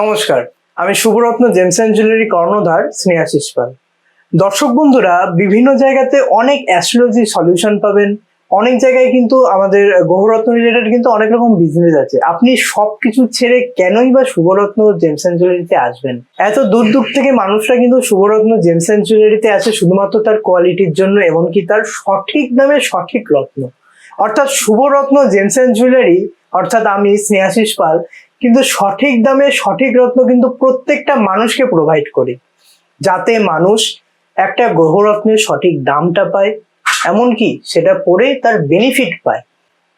নমস্কার, আমি Shubharatna James and jewellery কর্ণধার স্নেহাশিস পাল দর্শক বন্ধুরা, বিভিন্ন জায়গাতে অনেক অ্যাস্ট্রোলজি সলিউশন পাবেন, অনেক জায়গায় কিন্তু আমাদের গ্রহরত্ন রিলেটেড কিন্তু অনেক রকম বিজনেস আছে। আপনি সবকিছু ছেড়ে কেনই বা শুভরত্ন জেমস অ্যান্ড জুয়েলারিতে আসবেন? এত দূর দূর থেকে মানুষরা কিন্তু শুভরত্ন জেমস অ্যান্ড জুয়েলারিতে আসে শুধুমাত্র তার কোয়ালিটির জন্য এমনকি তার সঠিক দামে সঠিক রত্ন। অর্থাৎ শুভরত্ন জেমস অ্যান্ড জুয়েলারি, অর্থাৎ আমি স্নেহাশিস পাল কিন্তু সঠিক দামে সঠিক রত্ন কিন্তু প্রত্যেকটা মানুষকে প্রোভাইড করি। যাতে মানুষ একটা গ্রহরত্নের সঠিক দামটা পায়, এমনকি সেটা পরে তার বেনিফিট পায়।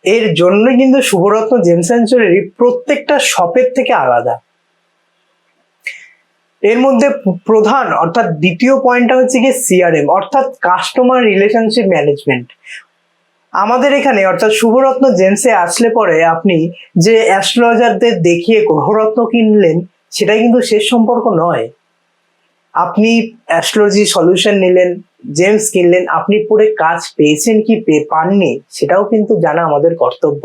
এর জন্য কিন্তু শুভরত্ন জেমস জুয়েলারি প্রত্যেকটা শপের থেকে আলাদা। এর মধ্যে প্রধান, অর্থাৎ দ্বিতীয় পয়েন্টটা হচ্ছে কি সিআরএম অর্থাৎ কাস্টমার রিলেশনশিপ ম্যানেজমেন্ট আমাদের এখানে, অর্থাৎ শুভরত্ন জেমসে আসলে পরে আপনি যে অ্যাস্ট্রোলজারদের দেখিয়ে গ্রহরত্ন কিনলেন সেটা কিন্তু শেষ সম্পর্ক নয়। আপনি অ্যাস্ট্রোলজি সলিউশন নিলেন, জেমস কিনলেন, আপনি পরে কাজ পেয়েছেন কি পাননি, সেটাও কিন্তু জানা আমাদের কর্তব্য।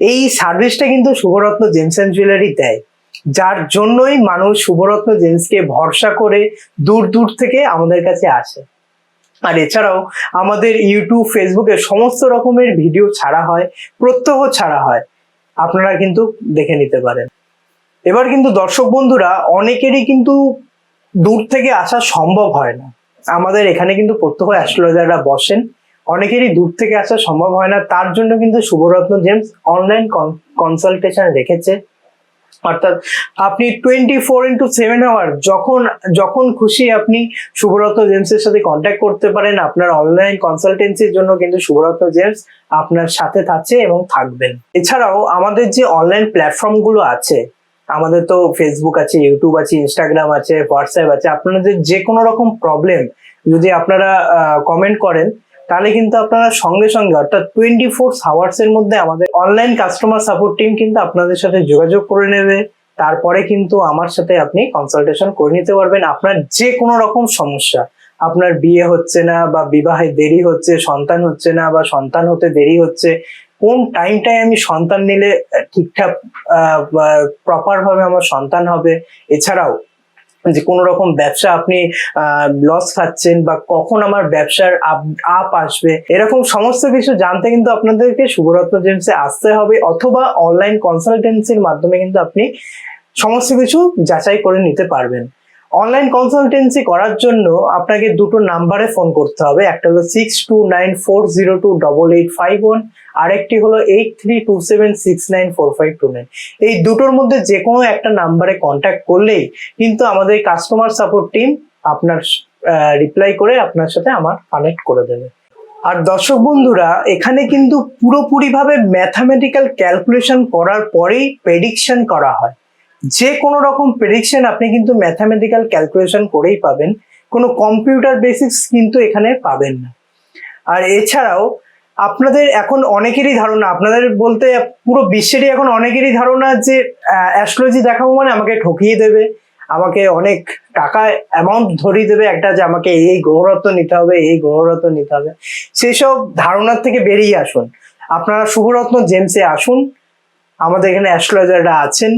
এই সার্ভিসটা কিন্তু শুভরত্ন জেমস অ্যান্ড জুয়েলারি দেয়। যার জন্যই মানুষ শুভরত্ন জেমসকে ভরসা করে দূর দূর থেকে আমাদের কাছে আসে। আর এছাড়াও আমাদের ইউটিউব, ফেসবুকে সমস্ত রকমের ভিডিও ছাড়া হয়, প্রত্যহ ছাড়া হয়। আপনারা কিন্তু দেখে নিতে পারেন। এবার কিন্তু দর্শক বন্ধুরা, অনেকেরই কিন্তু দূর থেকে আসা সম্ভব হয় না। আমাদের এখানে কিন্তু প্রত্যহ অ্যাস্ট্রোলজাররা বসেন। অনেকেরই দূর থেকে আসা সম্ভব হয় না। তার জন্য কিন্তু শুভরত্ন জেমস অনলাইন কনসালটেশন রেখেছে। অর্থাৎ আপনি twenty four into seven hour যখন যখন খুশি আপনি শুভরত্ন জেমসের সাথে কন্ট্যাক্ট করতে পারেন। আপনার অনলাইন কনসালটেন্সির জন্য কিন্তু শুভরত্ন জেমস আপনার সাথে থাকছে এবং থাকবেন। এছাড়াও আমাদের যে অনলাইন প্ল্যাটফর্মগুলো আছে, আমাদের তো ফেসবুক আছে ইউটিউব আছে ইনস্টাগ্রাম আছে হোয়াটসঅ্যাপ আছে, আপনাদের যে কোনো রকম প্রবলেম যদি আপনারা কমেন্ট করেন তাহলে কিন্তু আপনারা সঙ্গে সঙ্গে, অর্থাৎ টোয়েন্টি ফোর আওয়ার্স এর মধ্যে আমাদের অনলাইন কাস্টমার সাপোর্ট টিম কিন্তু আপনাদের সাথে যোগাযোগ করে নেবে। তারপরে কিন্তু আমার সাথে আপনি কনসালটেশন করে নিতে পারবেন। আপনার যে কোনো রকম সমস্যা, আপনার বিয়ে হচ্ছে না বা বিবাহে দেরি হচ্ছে, সন্তান হচ্ছে না বা সন্তান হতে দেরি হচ্ছে, কোন টাইমটায় আমি সন্তান নিলে ঠিকঠাক প্রপার ভাবে আমার সন্তান হবে, এছাড়াও যে কোনো রকম ব্যবসা আপনি লস খাচ্ছেন বা কখন আমার ব্যবসার আপ আসবে, এরকম সমস্ত কিছু জানতে কিন্তু আপনাদেরকে শুভরত্ন জেমসে আসতে হবে অথবা অনলাইন কনসালটেন্সির মাধ্যমে কিন্তু আপনি সমস্ত কিছু যাচাই করে নিতে পারবেন। অনলাইন কনসালটেন্সি করার জন্য আপনাকে দুটো নাম্বারে ফোন করতে হবে। একটা হলো six two nine four zero two double eight five one আরেকটি হলো eight three two seven six nine four five two nine এই দুটোর মধ্যে যে কোনো একটা নাম্বারে কন্ট্যাক্ট করলেই কিন্তু আমাদের কাস্টমার সাপোর্ট টিম আপনার রিপ্লাই করে আপনার সাথে আমার কানেক্ট করে দেবে। আর দর্শক বন্ধুরা, এখানে কিন্তু পুরোপুরিভাবে ম্যাথামেটিক্যাল ক্যালকুলেশন করার পরেই প্রেডিকশন করা হয়। যে কোনো রকম প্রেডিকশন আপনি কিন্তু ম্যাথামেটিক্যাল ক্যালকুলেশন করেই পাবেন। কোনো কম্পিউটার বেসিক্স কিন্তু এখানে পাবেন না। আর এছাড়াও আপনাদের এখন অনেকেরই ধারণা, আপনাদের বলতে পুরো বিশ্বেরই এখন অনেকেরই ধারণা যে অ্যাস্ট্রোলজি দেখাবো মানে আমাকে ঠকিয়ে দেবে, আমাকে অনেক টাকা অ্যামাউন্ট ধরিয়ে দেবে একটা যে আমাকে এই গ্রহরত্ন নিতে হবে, এই গ্রহরত্ন নিতে হবে। সেসব ধারণার থেকে বেরিয়ে আসুন। আপনারা শুভরত্ন জেমসে আসুন। আমাদের এখানে অ্যাস্ট্রোলজাররা আছেন।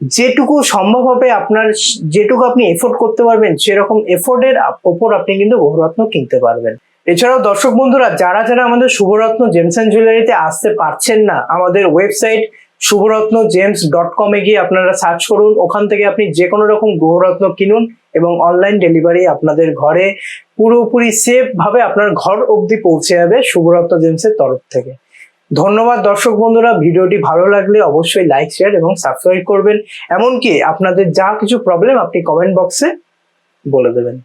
যেটুকু সম্ভব হবে আপনার যেটুকু আপনি এফোর্ড করতে পারবেন, সেরকম এফোর্ডের ওপর আপনি কিন্তু গ্রহরত্ন কিনতে পারবেন। এছাড়াও দর্শক বন্ধুরা, যারা যারা আমাদের শুভরত্ন জেমস অ্যান্ড জুয়েলারিতে আসতে পারছেন না, আমাদের ওয়েবসাইট শুভরত্ন জেমস ডট কমে গিয়ে আপনারা সার্চ করুন। ওখান থেকে আপনি যে কোনো রকম গ্রহরত্ন কিনুন এবং অনলাইন ডেলিভারি আপনাদের ঘরে পুরোপুরি সেফ ভাবে আপনার ঘর অবধি পৌঁছে যাবে শুভরত্ন জেমসের তরফ থেকে। ধন্যবাদ দর্শক বন্ধুরা, ভিডিওটি ভালো লাগলে অবশ্যই লাইক শেয়ার এবং সাবস্ক্রাইব করবেন। এমনকি আপনাদের যা কিছু প্রবলেম আপনি কমেন্ট বক্সে বলে দেবেন।